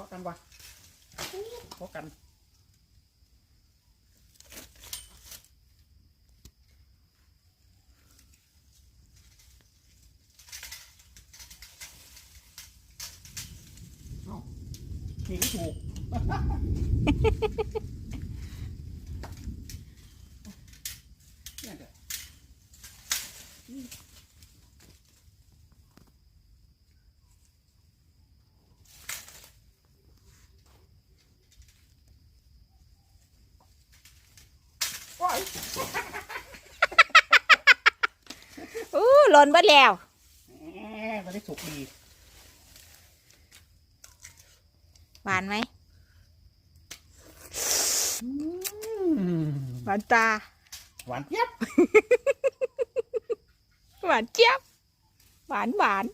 าะกันวะเพาะกันเอ้านี่ก็ถูกเนี่ยเดี๋ยว ว้าย อู้หล่นเบิดแล้วแหมมันได้สุกดี หวานไหมอืมหวานตา หวานเจี๊ยบ หวานเจี๊ยบ หวานหวาน